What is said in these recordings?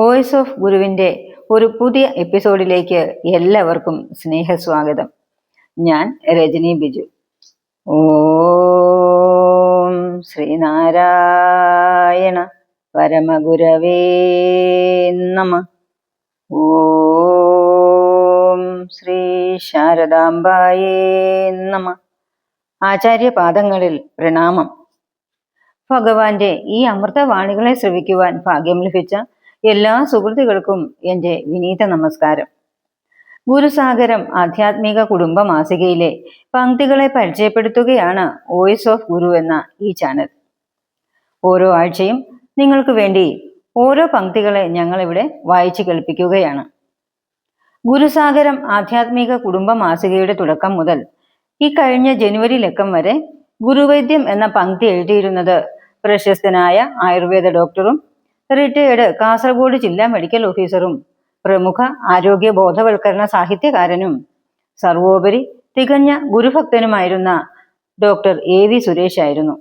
Voice of ഗുരുവിന്റെ ഒരു പുതിയ എപ്പിസോഡിലേക്ക് എല്ലാവർക്കും സ്നേഹസ്വാഗതം. ഞാൻ രജനി ബിജു. ഓം ശ്രീനാരായണ പരമഗുരവേ നമ. ഓം ശ്രീ ശാരദാംബായേ നമ. ആചാര്യപാദങ്ങളിൽ പ്രണാമം. ഭഗവാന്റെ ഈ അമൃതവാണികളെ ശ്രവിക്കുവാൻ ഭാഗ്യം ലഭിച്ച എല്ലാ സുഹൃത്തുക്കൾക്കും എന്റെ വിനീത നമസ്കാരം. ഗുരുസാഗരം ആധ്യാത്മിക കുടുംബ മാസികയിലെ പങ്ക്തികളെ പരിചയപ്പെടുത്തുകയാണ് വോയിസ് ഓഫ് ഗുരു എന്ന ഈ ചാനൽ. ഓരോ ആഴ്ചയും നിങ്ങൾക്ക് വേണ്ടി ഓരോ പങ്ക്തികളെ ഞങ്ങളിവിടെ വായിച്ചു കേൾപ്പിക്കുകയാണ്. ഗുരുസാഗരം ആധ്യാത്മിക കുടുംബ മാസികയുടെ തുടക്കം മുതൽ ഈ കഴിഞ്ഞ ജനുവരി ലക്കം വരെ ഗുരുവൈദ്യം എന്ന പങ്ക്തി എഴുതിയിരുന്നത് പ്രശസ്തനായ ആയുർവേദ ഡോക്ടറും റിട്ടയേർഡ് കാസർഗോഡ് ജില്ലാ മെഡിക്കൽ ഓഫീസറും പ്രമുഖ ആരോഗ്യ ബോധവൽക്കരണ സാഹിത്യകാരനും. സർവോപരി തികഞ്ഞ ഗുരുഭക്തനുമായിരുന്ന ഡോക്ടർ എ വി സുരേഷ് ആയിരുന്നു.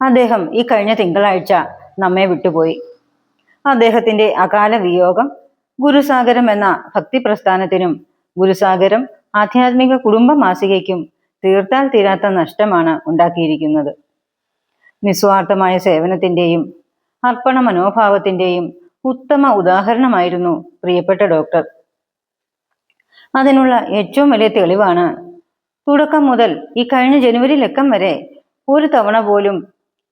അദ്ദേഹം ഈ കഴിഞ്ഞ തിങ്കളാഴ്ച നമ്മെ വിട്ടുപോയി. അദ്ദേഹത്തിന്റെ അകാല വിയോഗം ഗുരുസാഗരം എന്ന ഭക്തി പ്രസ്ഥാനത്തിനും ഗുരുസാഗരം ആധ്യാത്മിക കുടുംബ മാസികയ്ക്കും തീർത്താൽ തീരാത്ത നഷ്ടമാണ് ഉണ്ടാക്കിയിരിക്കുന്നത്. നിസ്വാർത്ഥമായ സേവനത്തിന്റെയും അർപ്പണ മനോഭാവത്തിന്റെയും ഉത്തമ ഉദാഹരണമായിരുന്നു പ്രിയപ്പെട്ട ഡോക്ടർ. അതിനുള്ള ഏറ്റവും വലിയ തെളിവാണ് തുടക്കം മുതൽ ഈ കഴിഞ്ഞ ജനുവരി ലക്കം വരെ ഒരു തവണ പോലും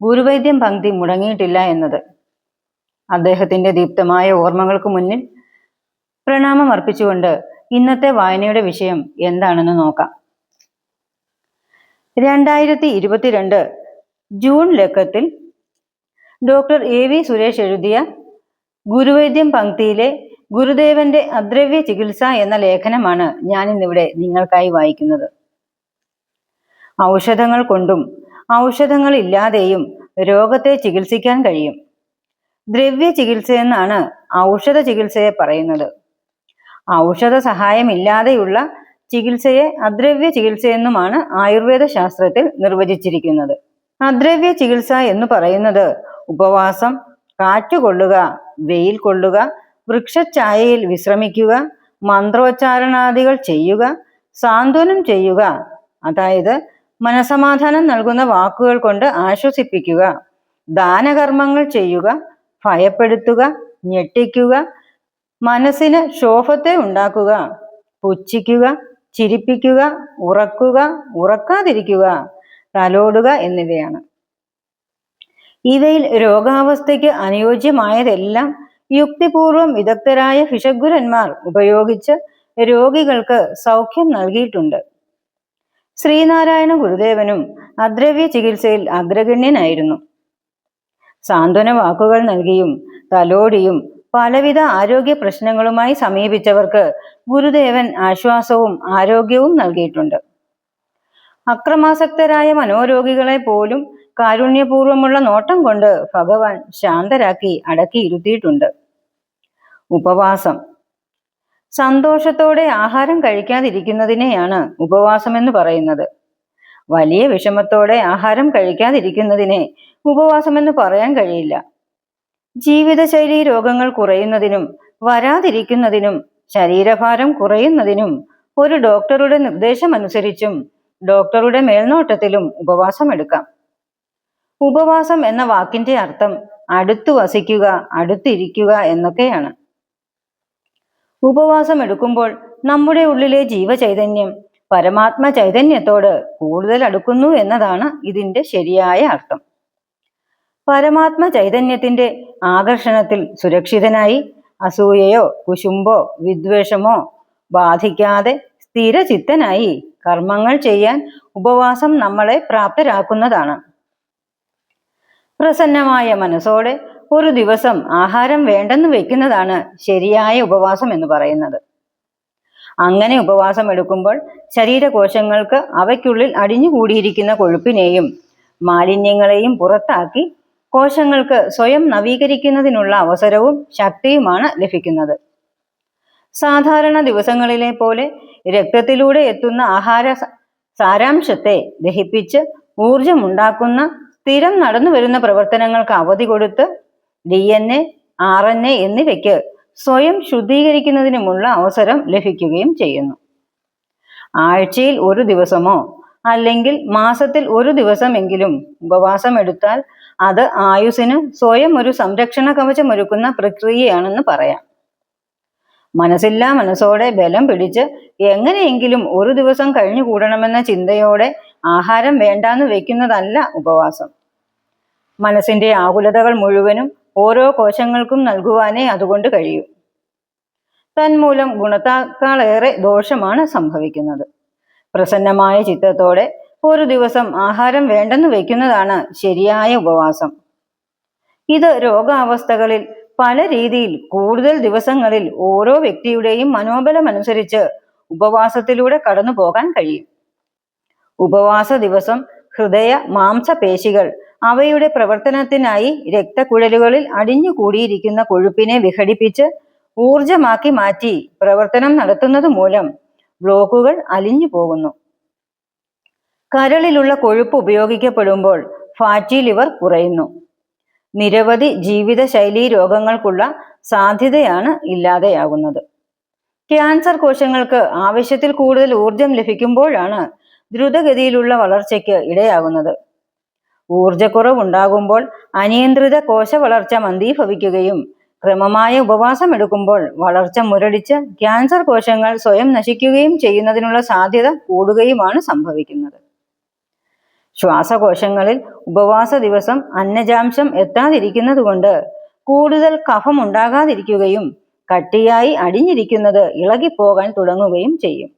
ഗുരുവൈദ്യം പങ്ക്തി മുടങ്ങിയിട്ടില്ല എന്നത്. അദ്ദേഹത്തിന്റെ ദീപ്തമായ ഓർമ്മകൾക്ക് മുന്നിൽ പ്രണാമം അർപ്പിച്ചുകൊണ്ട് ഇന്നത്തെ വായനയുടെ വിഷയം എന്താണെന്ന് നോക്കാം. രണ്ടായിരത്തി ഇരുപത്തിരണ്ട് ജൂൺ ലക്കത്തിൽ ഡോക്ടർ എ വി സുരേഷ് എഴുതിയ ഗുരുവൈദ്യം പങ്ക്തിയിലെ ഗുരുദേവന്റെ അദ്രവ്യ ചികിത്സ എന്ന ലേഖനമാണ് ഞാൻ ഇന്നിവിടെ നിങ്ങൾക്കായി വായിക്കുന്നത്. ഔഷധങ്ങൾ കൊണ്ടും ഔഷധങ്ങൾ ഇല്ലാതെയും രോഗത്തെ ചികിത്സിക്കാൻ കഴിയും. ദ്രവ്യ ചികിത്സ എന്നാണ് ഔഷധ ചികിത്സയെ പറയുന്നത്. ഔഷധ സഹായമില്ലാതെയുള്ള ചികിത്സയെ അദ്രവ്യ ചികിത്സയെന്നുമാണ് ആയുർവേദ ശാസ്ത്രത്തിൽ നിർവചിച്ചിരിക്കുന്നത്. അദ്രവ്യ ചികിത്സ എന്ന് പറയുന്നത് ഉപവാസം കാറ്റുകൊള്ളുക വെയിൽ കൊള്ളുക വൃക്ഷഛായയിൽ വിശ്രമിക്കുക മന്ത്രോച്ചാരണാദികൾ ചെയ്യുക സാന്ത്വനം ചെയ്യുക. അതായത് മനസമാധാനം നൽകുന്ന വാക്കുകൾ കൊണ്ട് ആശ്വസിപ്പിക്കുക. ദാനകർമ്മങ്ങൾ ചെയ്യുക ഭയപ്പെടുത്തുക ഞെട്ടിക്കുക മനസ്സിന് ശോഭത്തെ ഉണ്ടാക്കുക പുച്ഛിക്കുക ചിരിപ്പിക്കുക ഉറക്കുക ഉറക്കാതിരിക്കുക തലോടുക എന്നിവയാണ്. ഇവയിൽ രോഗാവസ്ഥയ്ക്ക് അനുയോജ്യമായതെല്ലാം യുക്തിപൂർവം വിദഗ്ധരായ ഫിഷഗുരന്മാർ ഉപയോഗിച്ച് രോഗികൾക്ക് സൗഖ്യം നൽകിയിട്ടുണ്ട്. ശ്രീനാരായണ ഗുരുദേവനും അദ്രവ്യ ചികിത്സയിൽ അഗ്രഗണ്യനായിരുന്നു. സാന്ത്വന വാക്കുകൾ നൽകിയും തലോടിയും പലവിധ ആരോഗ്യ പ്രശ്നങ്ങളുമായി സമീപിച്ചവർക്ക് ഗുരുദേവൻ ആശ്വാസവും ആരോഗ്യവും നൽകിയിട്ടുണ്ട്. അക്രമാസക്തരായ മനോരോഗികളെ പോലും കാരുണ്യപൂർവമുള്ള നോട്ടം കൊണ്ട് ഭഗവാൻ ശാന്തരാക്കി അടക്കിയിരുത്തിയിട്ടുണ്ട് ഉപവാസം. സന്തോഷത്തോടെ ആഹാരം കഴിക്കാതിരിക്കുന്നതിനെയാണ് ഉപവാസം എന്ന് പറയുന്നത്. വലിയ വിഷമത്തോടെ ആഹാരം കഴിക്കാതിരിക്കുന്നതിനെ ഉപവാസം എന്ന് പറയാൻ കഴിയില്ല. ജീവിതശൈലി രോഗങ്ങൾ കുറയുന്നതിനും വരാതിരിക്കുന്നതിനും ശരീരഭാരം കുറയുന്നതിനും ഒരു ഡോക്ടറുടെ നിർദ്ദേശമനുസരിച്ചും ഡോക്ടറുടെ മേൽനോട്ടത്തിലും ഉപവാസം എടുക്കാം ഉപവാസം എന്ന വാക്കിന്റെ അർത്ഥം അടുത്തു വസിക്കുക അടുത്തിരിക്കുക എന്നൊക്കെയാണ്. ഉപവാസം എടുക്കുമ്പോൾ നമ്മുടെ ഉള്ളിലെ ജീവചൈതന്യം പരമാത്മ ചൈതന്യത്തോട് കൂടുതൽ അടുക്കുന്നു എന്നതാണ് ഇതിന്റെ ശരിയായ അർത്ഥം. പരമാത്മ ചൈതന്യത്തിന്റെ ആകർഷണത്തിൽ സുരക്ഷിതനായി അസൂയയോ കുശുമ്പോ വിദ്വേഷമോ ബാധിക്കാതെ സ്ഥിരചിത്തനായി കർമ്മങ്ങൾ ചെയ്യാൻ ഉപവാസം നമ്മളെ പ്രാപ്തരാക്കുന്നതാണ്. പ്രസന്നമായ മനസ്സോടെ ഒരു ദിവസം ആഹാരം വേണ്ടെന്ന് വെക്കുന്നതാണ് ശരിയായ ഉപവാസം എന്ന് പറയുന്നത്. അങ്ങനെ ഉപവാസം എടുക്കുമ്പോൾ ശരീരകോശങ്ങൾക്ക് അവയ്ക്കുള്ളിൽ അടിഞ്ഞുകൂടിയിരിക്കുന്ന കൊഴുപ്പിനെയും മാലിന്യങ്ങളെയും പുറത്താക്കി കോശങ്ങൾക്ക് സ്വയം നവീകരിക്കുന്നതിനുള്ള അവസരവും ശക്തിയുമാണ് ലഭിക്കുന്നത്. സാധാരണ ദിവസങ്ങളിലെ പോലെ രക്തത്തിലൂടെ എത്തുന്ന ആഹാര സാരാംശത്തെ ദഹിപ്പിച്ച് ഊർജമുണ്ടാക്കുന്ന സ്ഥിരം നടന്നു വരുന്ന പ്രവർത്തനങ്ങൾക്ക് അവധി കൊടുത്ത് D N A R N A എന്നിവയ്ക്ക് സ്വയം ശുദ്ധീകരിക്കുന്നതിനുമുള്ള അവസരം ലഭിക്കുകയും ചെയ്യുന്നു. ആഴ്ചയിൽ ഒരു ദിവസമോ അല്ലെങ്കിൽ മാസത്തിൽ ഒരു ദിവസമെങ്കിലും ഉപവാസം എടുത്താൽ അത് ആയുസിന് സ്വയം ഒരു സംരക്ഷണ കവചമൊരുക്കുന്ന പ്രക്രിയയാണെന്ന് പറയാം. മനസ്സില്ലാ മനസ്സോടെ ബലം പിടിച്ച് എങ്ങനെയെങ്കിലും ഒരു ദിവസം കഴിഞ്ഞുകൂടണമെന്ന ചിന്തയോടെ ആഹാരം വേണ്ടാന്ന് വെക്കുന്നതല്ല ഉപവാസം. മനസ്സിന്റെ ആകുലതകൾ മുഴുവനും ഓരോ കോശങ്ങൾക്കും നൽകുവാനേ അതുകൊണ്ട് കഴിയൂ. തന്മൂലം ഗുണത്താക്കാളേറെ ദോഷമാണ് സംഭവിക്കുന്നത്. പ്രസന്നമായ ചിത്തത്തോടെ ഒരു ദിവസം ആഹാരം വേണ്ടെന്ന് വെക്കുന്നതാണ് ശരിയായ ഉപവാസം. ഇത് രോഗാവസ്ഥകളിൽ പല രീതിയിൽ കൂടുതൽ ദിവസങ്ങളിൽ ഓരോ വ്യക്തിയുടെയും മനോബലമനുസരിച്ച് ഉപവാസത്തിലൂടെ കടന്നു പോകാൻ കഴിയും. ഉപവാസ ദിവസം ഹൃദയ മാംസപേശികൾ അവയുടെ പ്രവർത്തനത്തിനായി രക്തക്കുഴലുകളിൽ അടിഞ്ഞുകൂടിയിരിക്കുന്ന കൊഴുപ്പിനെ വിഘടിപ്പിച്ച് ഊർജമാക്കി മാറ്റി പ്രവർത്തനം നടത്തുന്നത് മൂലം ബ്ലോക്കുകൾ അലിഞ്ഞു പോകുന്നു. കരളിലുള്ള കൊഴുപ്പ് ഉപയോഗിക്കപ്പെടുമ്പോൾ ഫാറ്റി ലിവർ കുറയുന്നു. നിരവധി ജീവിതശൈലീ രോഗങ്ങൾക്കുള്ള സാധ്യതയാണ് ഇല്ലാതെയാകുന്നത്. ക്യാൻസർ കോശങ്ങൾക്ക് ആവശ്യത്തിൽ കൂടുതൽ ഊർജം ലഭിക്കുമ്പോഴാണ് ദ്രുതഗതിയിലുള്ള വളർച്ചയ്ക്ക് ഇടയാകുന്നത്. ഊർജക്കുറവുണ്ടാകുമ്പോൾ അനിയന്ത്രിത കോശ വളർച്ച മന്ദീഭവിക്കുകയും ക്രമമായ ഉപവാസം എടുക്കുമ്പോൾ വളർച്ച മുരടിച്ച് ക്യാൻസർ കോശങ്ങൾ സ്വയം നശിക്കുകയും ചെയ്യുന്നതിനുള്ള സാധ്യത കൂടുകയുമാണ് സംഭവിക്കുന്നത്. ശ്വാസകോശങ്ങളിൽ ഉപവാസ ദിവസം അന്നജാംശം എത്താതിരിക്കുന്നത് കൊണ്ട് കൂടുതൽ കഫം ഉണ്ടാകാതിരിക്കുകയും കട്ടിയായി അടിഞ്ഞിരിക്കുന്നത് ഇളകിപ്പോകാൻ തുടങ്ങുകയും ചെയ്യും.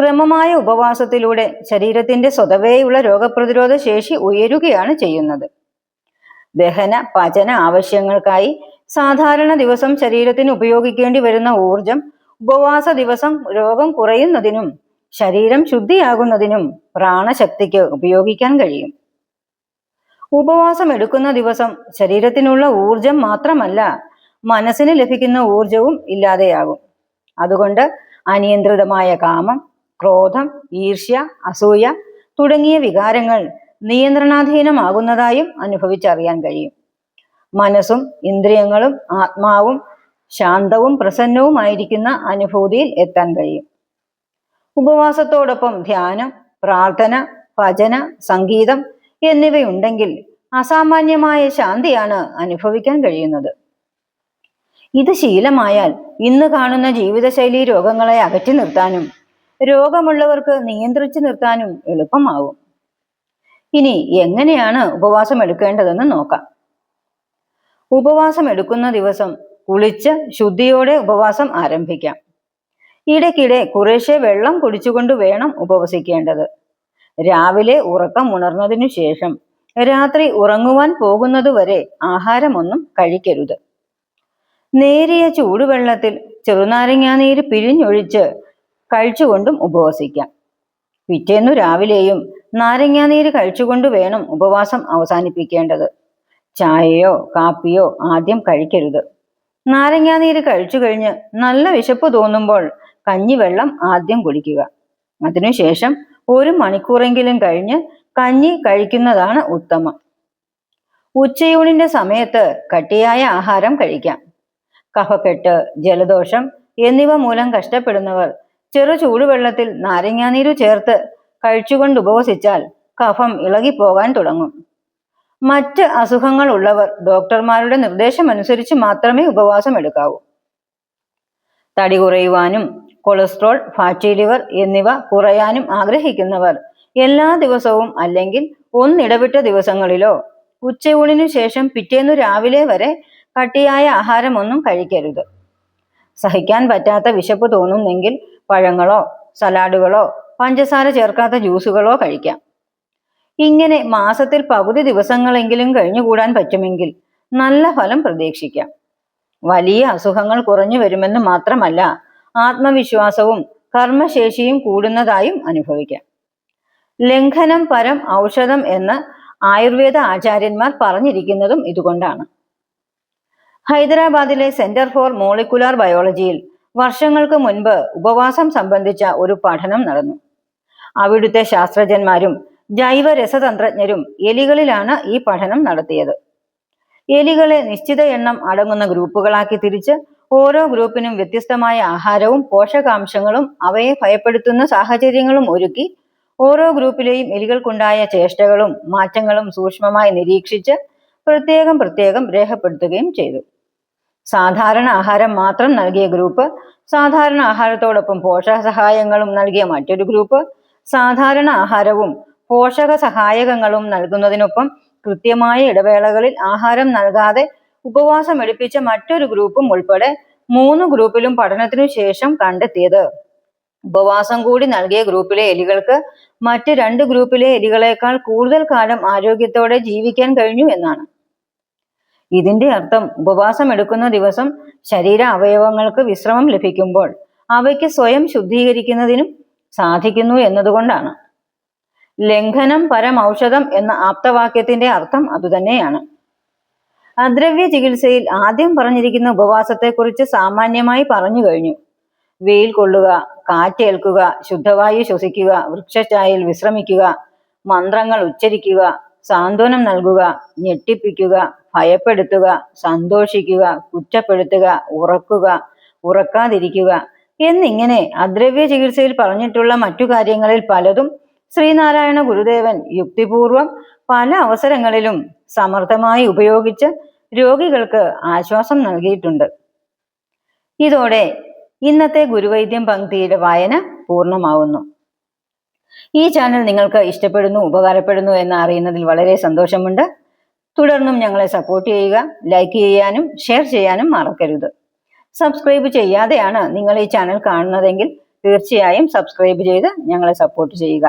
ക്രമമായ ഉപവാസത്തിലൂടെ ശരീരത്തിന്റെ സ്വതവേയുള്ള രോഗപ്രതിരോധ ശേഷി ഉയരുകയാണ് ചെയ്യുന്നത്. ദഹന പചന ആവശ്യങ്ങൾക്കായി സാധാരണ ദിവസം ശരീരത്തിന് ഉപയോഗിക്കേണ്ടി വരുന്ന ഊർജം ഉപവാസ ദിവസം രോഗം കുറയുന്നതിനും ശരീരം ശുദ്ധിയാകുന്നതിനും പ്രാണശക്തിക്ക് ഉപയോഗിക്കാൻ കഴിയും. ഉപവാസം എടുക്കുന്ന ദിവസം ശരീരത്തിനുള്ള ഊർജം മാത്രമല്ല മനസ്സിന് ലഭിക്കുന്ന ഊർജവും ഇല്ലാതെയാകും. അതുകൊണ്ട് അനിയന്ത്രിതമായ കാമം ക്രോധം ഈർഷ്യ അസൂയ തുടങ്ങിയ വികാരങ്ങൾ നിയന്ത്രണാധീനമാകുന്നതായും അനുഭവിച്ചറിയാൻ കഴിയും. മനസ്സും ഇന്ദ്രിയങ്ങളും ആത്മാവും ശാന്തവും പ്രസന്നവുമായിരിക്കുന്ന അനുഭൂതിയിൽ എത്താൻ കഴിയും. ഉപവാസത്തോടൊപ്പം ധ്യാനം പ്രാർത്ഥന ഭജന സംഗീതം എന്നിവയുണ്ടെങ്കിൽ അസാമാന്യമായ ശാന്തിയാണ് അനുഭവിക്കാൻ കഴിയുന്നത്. ഇത് ശീലമായാൽ ഇന്ന് കാണുന്ന ജീവിതശൈലി രോഗങ്ങളെ അകറ്റി നിർത്താനും രോഗമുള്ളവർക്ക് നിയന്ത്രിച്ചു നിർത്താനും എളുപ്പമാവും. ഇനി എങ്ങനെയാണ് ഉപവാസം എടുക്കേണ്ടതെന്ന് നോക്കാം. ഉപവാസം എടുക്കുന്ന ദിവസം കുളിച്ച് ശുദ്ധിയോടെ ഉപവാസം ആരംഭിക്കാം. ഇടയ്ക്കിടെ കുറേശ്ശെ വെള്ളം കുടിച്ചുകൊണ്ട് വേണം ഉപവസിക്കേണ്ടത്. രാവിലെ ഉറക്കം ഉണർന്നതിനു ശേഷം രാത്രി ഉറങ്ങുവാൻ പോകുന്നതുവരെ ആഹാരമൊന്നും കഴിക്കരുത്. നേരിയ ചൂടുവെള്ളത്തിൽ ചെറുനാരങ്ങാനീര് പിഴിഞ്ഞൊഴിച്ച് കഴിച്ചുകൊണ്ടും ഉപവസിക്കാം. പിറ്റേന്നു രാവിലെയും നാരങ്ങാനീര് കഴിച്ചുകൊണ്ട് വേണം ഉപവാസം അവസാനിപ്പിക്കേണ്ടത്. ചായയോ കാപ്പിയോ ആദ്യം കഴിക്കരുത്. നാരങ്ങാനീര് കഴിച്ചു കഴിഞ്ഞ് നല്ല വിശപ്പ് തോന്നുമ്പോൾ കഞ്ഞിവെള്ളം ആദ്യം കുടിക്കുക. അതിനുശേഷം ഒരു മണിക്കൂറെങ്കിലും കഴിഞ്ഞ് കഞ്ഞി കഴിക്കുന്നതാണ് ഉത്തമം. ഉച്ചയൂണിന്റെ സമയത്ത് കട്ടിയായ ആഹാരം കഴിക്കാം. കഫക്കെട്ട് ജലദോഷം എന്നിവ മൂലം കഷ്ടപ്പെടുന്നവർ ചെറു ചൂടുവെള്ളത്തിൽ നാരങ്ങാനീരു ചേർത്ത് കഴിച്ചുകൊണ്ട് ഉപവസിച്ചാൽ കഫം ഇളകിപ്പോകാൻ തുടങ്ങും. മറ്റ് അസുഖങ്ങൾ ഉള്ളവർ ഡോക്ടർമാരുടെ നിർദ്ദേശമനുസരിച്ച് മാത്രമേ ഉപവാസം എടുക്കാവൂ. തടി കുറയുവാനും കൊളസ്ട്രോൾ ഫാറ്റി ലിവർ എന്നിവ കുറയാനും ആഗ്രഹിക്കുന്നവർ എല്ലാ ദിവസവും അല്ലെങ്കിൽ ഒന്നിടവിട്ട ദിവസങ്ങളിലോ ഉച്ചയൂണിനു ശേഷം പിറ്റേന്നു രാവിലെ വരെ കട്ടിയായ ആഹാരമൊന്നും കഴിക്കരുത്. സഹിക്കാൻ പറ്റാത്ത വിശപ്പ് തോന്നുന്നെങ്കിൽ പഴങ്ങളോ സലാഡുകളോ പഞ്ചസാര ചേർക്കാത്ത ജ്യൂസുകളോ കഴിക്കാം. ഇങ്ങനെ മാസത്തിൽ പകുതി ദിവസങ്ങളെങ്കിലും കഴിഞ്ഞുകൂടാൻ പറ്റുമെങ്കിൽ നല്ല ഫലം പ്രതീക്ഷിക്കാം. വലിയ അസുഖങ്ങൾ കുറഞ്ഞു വരുമെന്ന് മാത്രമല്ല ആത്മവിശ്വാസവും കർമ്മശേഷിയും കൂടുന്നതായും അനുഭവിക്കാം. ലംഘനം പരം ഔഷധം എന്ന് ആയുർവേദ ആചാര്യന്മാർ പറഞ്ഞിരിക്കുന്നതും ഇതുകൊണ്ടാണ്. ഹൈദരാബാദിലെ സെന്റർ ഫോർ മോളിക്കുലാർ ബയോളജിയിൽ വർഷങ്ങൾക്ക് മുൻപ് ഉപവാസം സംബന്ധിച്ച ഒരു പഠനം നടന്നു. അവിടുത്തെ ശാസ്ത്രജ്ഞന്മാരും ജൈവ രസതന്ത്രജ്ഞരും എലികളിലാണ് ഈ പഠനം നടത്തിയത്. എലികളെ നിശ്ചിത എണ്ണം അടങ്ങുന്ന ഗ്രൂപ്പുകളാക്കി തിരിച്ച് ഓരോ ഗ്രൂപ്പിനും വ്യത്യസ്തമായ ആഹാരവും പോഷകാംശങ്ങളും അവയെ ഭയപ്പെടുത്തുന്ന സാഹചര്യങ്ങളും ഒരുക്കി ഓരോ ഗ്രൂപ്പിലെയും എലികൾക്കുണ്ടായ ചേഷ്ടകളും മാറ്റങ്ങളും സൂക്ഷ്മമായി നിരീക്ഷിച്ച് പ്രത്യേകം പ്രത്യേകം രേഖപ്പെടുത്തുകയും ചെയ്തു. സാധാരണ ആഹാരം മാത്രം നൽകിയ ഗ്രൂപ്പ് സാധാരണ ആഹാരത്തോടൊപ്പം പോഷക സഹായങ്ങളും നൽകിയ മറ്റൊരു ഗ്രൂപ്പ് സാധാരണ ആഹാരവും പോഷക സഹായകങ്ങളും നൽകുന്നതിനൊപ്പം കൃത്യമായ ഇടവേളകളിൽ ആഹാരം നൽകാതെ ഉപവാസം എടുപ്പിച്ച മറ്റൊരു ഗ്രൂപ്പും ഉൾപ്പെടെ മൂന്ന് ഗ്രൂപ്പിലും പഠനത്തിനു ശേഷം കണ്ടെത്തിയത്. ഉപവാസം കൂടി നൽകിയ ഗ്രൂപ്പിലെ എലികൾക്ക് മറ്റ് രണ്ട് ഗ്രൂപ്പിലെ എലികളേക്കാൾ കൂടുതൽ കാലം ആരോഗ്യത്തോടെ ജീവിക്കാൻ കഴിഞ്ഞു എന്നാണ്. ഇതിന്റെ അർത്ഥം ഉപവാസം എടുക്കുന്ന ദിവസം ശരീര അവയവങ്ങൾക്ക് വിശ്രമം ലഭിക്കുമ്പോൾ അവയ്ക്ക് സ്വയം ശുദ്ധീകരിക്കുന്നതിനും സാധിക്കുന്നു എന്നതുകൊണ്ടാണ്. ലംഘനം പരമൌഷധം എന്ന ആപ്തവാക്യത്തിന്റെ അർത്ഥം അതുതന്നെയാണ്. അദ്രവ്യ ചികിത്സയിൽ ആദ്യം പറഞ്ഞിരിക്കുന്ന ഉപവാസത്തെക്കുറിച്ച് സാമാന്യമായി പറഞ്ഞു കഴിഞ്ഞു. വെയിൽ കൊള്ളുക കാറ്റേൽക്കുക ശുദ്ധവായു ശ്വസിക്കുക വൃക്ഷച്ചായയിൽ വിശ്രമിക്കുക മന്ത്രങ്ങൾ ഉച്ചരിക്കുക സാന്ത്വനം നൽകുക ഞെട്ടിപ്പിക്കുക ഭയപ്പെടുത്തുക സന്തോഷിക്കുക കുറ്റപ്പെടുത്തുക ഉറക്കുക ഉറക്കാതിരിക്കുക എന്നിങ്ങനെ അദ്രവ്യ ചികിത്സയിൽ പറഞ്ഞിട്ടുള്ള മറ്റു കാര്യങ്ങളിൽ പലതും ശ്രീനാരായണ ഗുരുദേവൻ യുക്തിപൂർവം പല അവസരങ്ങളിലും സമർത്ഥമായി ഉപയോഗിച്ച് രോഗികൾക്ക് ആശ്വാസം നൽകിയിട്ടുണ്ട്. ഇതോടെ ഇന്നത്തെ ഗുരുവൈദ്യം പങ്ക്തിയുടെ വായന പൂർണമാവുന്നു. ഈ ചാനൽ നിങ്ങൾക്ക് ഇഷ്ടപ്പെടുന്നു ഉപകാരപ്പെടുന്നു എന്ന് അറിയുന്നതിൽ വളരെ സന്തോഷമുണ്ട്. തുടർന്നും ഞങ്ങളെ സപ്പോർട്ട് ചെയ്യുക ലൈക്ക് ചെയ്യാനും ഷെയർ ചെയ്യാനും മറക്കരുത്. സബ്സ്ക്രൈബ് ചെയ്യാതെയാണ് നിങ്ങൾ ഈ ചാനൽ കാണുന്നതെങ്കിൽ തീർച്ചയായും സബ്സ്ക്രൈബ് ചെയ്ത് ഞങ്ങളെ സപ്പോർട്ട് ചെയ്യുക.